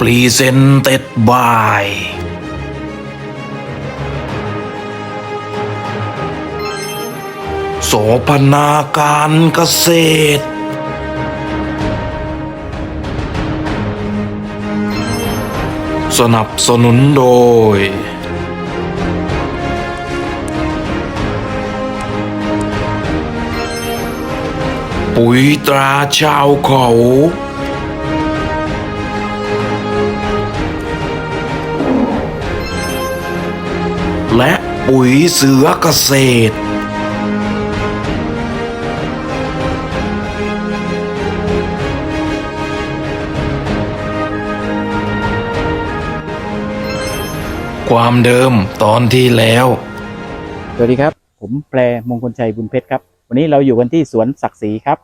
Presented by โสพนาการเกษตร สนับสนุนโดย ปุ๋ยตราชาวเขา และปุ๋ยเสือเกษตรความเดิมตอนที่แล้ว สวัสดีครับ ผมแปรมงคลชัยบุญเพชรครับ วันนี้เราอยู่กันที่สวนศักดิ์ศรีครับ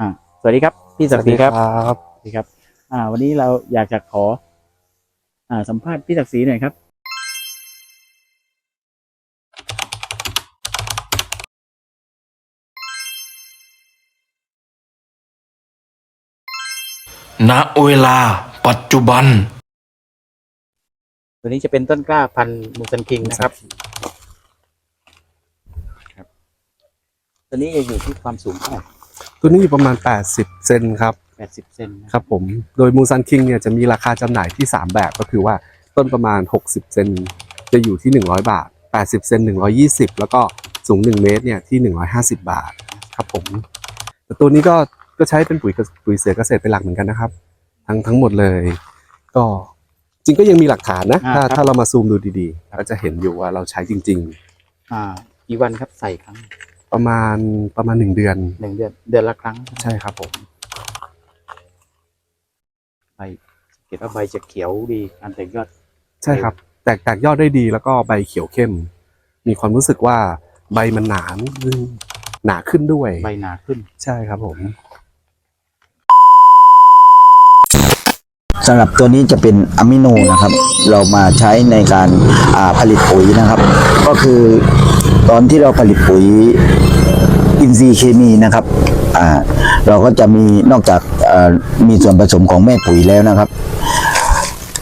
อ่าสวัสดีครับ พี่ศักดิ์ศรีครับครับสวัสดีครับ อ่า วันนี้เราอยากจะขอ อ่า สัมภาษณ์พี่ศักดิ์ศรีหน่อยครับ ณเวลาปัจจุบัน ตัวนี้จะเป็นต้นกล้าพันธุ์มูซันคิงนะครับครับตัวนี้จะอยู่ที่ความสูงเท่าไหร่ ตัวนี้อยู่ประมาณ 80 เซนครับแปดสิบเซนนะครับผม โดยมูซันคิงเนี่ยจะมีราคาจำหน่ายที่ 3 แบบก็คือว่าต้นประมาณ 60 เซนจะอยู่ที่ 100 บาท 80 เซน120 แล้วก็สูง 1 เมตรเนี่ยที่ 150 บาทครับผมแต่ตัวนี้ก็ก็ใช้เป็นปุ๋ยเกษปุ๋ยเสือเกษตรเป็นหลักเหมือนกันนะครับ ทั้งทั้งหมดเลย ก็จริงก็ยังมีหลักฐานนะ ถ้าถ้าเรามาซูมดูดีๆก็จะเห็นอยู่ว่าเราใช้จริง อ่ากี่วันครับใส่ครั้งๆ ประมาณประมาณ1เดือน หนึ่งเดือนเดือนละครั้งใช่ครับผม ใบเห็นว่าใบจะเขียวดีการแต่งยอด ใช่ครับ แตกแตกยอดได้ดีแล้วก็ใบเขียวเข้ม มีความรู้สึกว่าใบมันหนาขึ้นหนาขึ้นด้วย ใบหนาขึ้น ใช่ครับผม สำหรับตัวนี้จะเป็นอะมิโนนะครับ เรามาใช้ในการอ่าผลิตปุ๋ยนะครับ ก็คือตอนที่เราผลิตปุ๋ย อินทรีย์เคมีนะครับอ่าเราก็จะมีนอกจากมีส่วนผสมของแม่ปุ๋ยแล้วนะครับ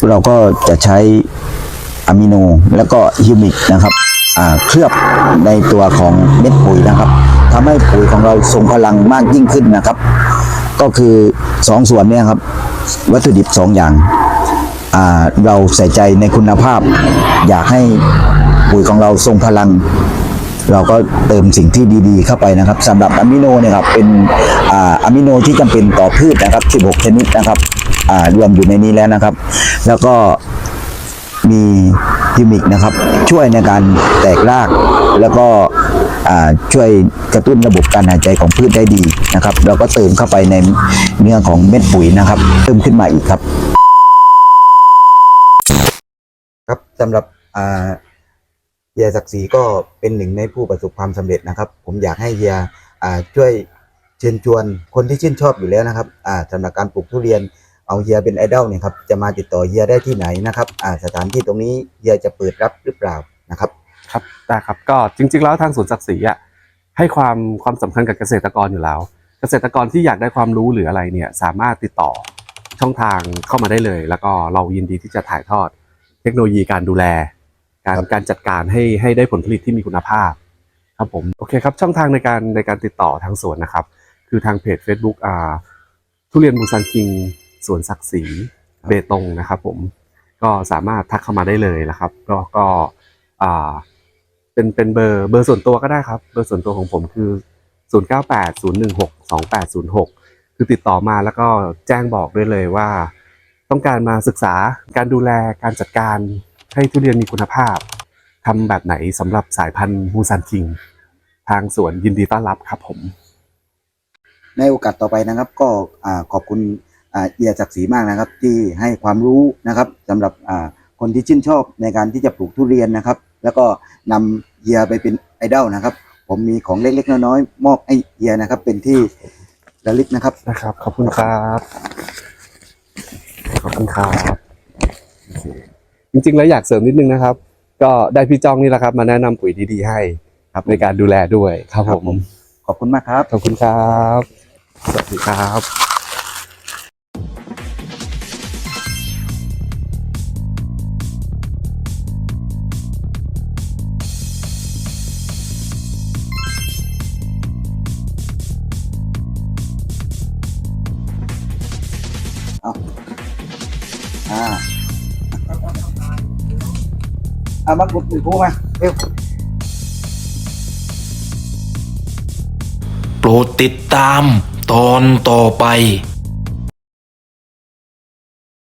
เราก็จะใช้อะมิโนแล้วก็ฮิวมิกนะครับเคลือบในตัวของเม็ดปุ๋ยนะครับทำให้ปุ๋ยของเราทรงพลังมากยิ่งขึ้นนะครับ ก็คือสองส่วนนี่ยครับ วัตถุดิบสองอย่างาเราใส่ใจในคุณภาพ อยากให้ปุ๋ยของเราทรงพลัง เราก็เติมสิ่งที่ดีๆ เข้าไปนะครับสำหรับอะมิโนเนี่ยครับเป็นอ่าอะมิโนที่จำเป็นต่อพืชนะครับ 16 ชนิดนะครับอ่ารวมอยู่ในนี้แล้วนะครับ แล้วก็มีฮิมิกนะครับ ช่วยในการแตกราก แล้วก็อ่าช่วยกระตุ้นระบบการหายใจของพืชได้ดีนะครับ เราก็เติมเข้าไปในเนื้อของเม็ดปุ๋ยนะครับ เพิ่มขึ้นมาอีกครับ ครับสำหรับอ่า เฮียศักดิ์ศรีก็เป็นหนึ่งในผู้ประสบความสำเร็จนะครับ ผมอยากให้เฮียช่วยเชิญชวนคนที่ชื่นชอบอยู่แล้วนะครับอ่าสำหรับการปลูกทุเรียนเอาเฮียเป็นไอดอลเนี่ยครับจะมาติดต่อเฮียได้ที่ไหนนะครับสถานที่ตรงนี้เฮียจะเปิดรับหรือเปล่านะครับ ครับได้ครับก็จริง ๆ แล้วทางสวนศักดิ์ศรีอะให้ความความสำคัญกับเกษตรกรอยู่แล้ว เกษตรกรที่อยากได้ความรู้หรืออะไรเนี่ยสามารถติดต่อช่องทางเข้ามาได้เลย แล้วก็เรายินดีที่จะถ่ายทอดเทคโนโลยีการดูแล การครับการจัดการให้ให้ได้ผลผลิตที่มีคุณภาพ ครับผมโอเคครับช่องทางในการในการติดต่อทางสวนนะครับ คือทางเพจ Facebook อ่าทุเรียนมูซันคิงสวนศักดิ์ศรีเบตงนะครับ ผมก็สามารถทักเข้ามาได้เลยนะครับก็ก็อ่าเป็นเป็นเบอร์เบอร์ส่วนตัวก็ได้ครับ เบอร์ส่วนตัวของผมคือ 0 9 8 0 1 6 2 8 0 6 คือติดต่อมาแล้วก็แจ้งบอกด้วยเลยว่า ต้องการมาศึกษาการดูแลการจัดการ ให้ทุเรียนมีคุณภาพทำแบบไหนสำหรับสายพันธุ์มูซันคิง ทางสวนยินดีต้อนรับครับผม ในโอกาสต่อไปนะครับ ก็อ่าขอบคุณอ่าเอียศักดิ์ศรีมากนะครับ ที่ให้ความรู้นะครับสำหรับอ่าคนที่ชื่นชอบในการที่จะปลูกทุเรียนนะครับ แล้วก็นำเฮียไปเป็นไอดอลนะครับ ผมมีของเล็กๆน้อยๆมอบให้เฮียนะครับ เป็นที่ระลึกนะครับนะครับ ขอบคุณครับ ขอบคุณครับโอเค จริงๆแล้วอยากเสริมนิดนึงนะครับ ก็ได้พี่จ้องนี่แหละครับ มาแนะนำปุ๋ยดีๆให้ครับในการดูแลด้วยครับผม ขอบคุณมากครับ ขอบคุณครับ สวัสดีครับ เอามากุดมือพูมาเร็วโปรดติดตามตอนต่อไป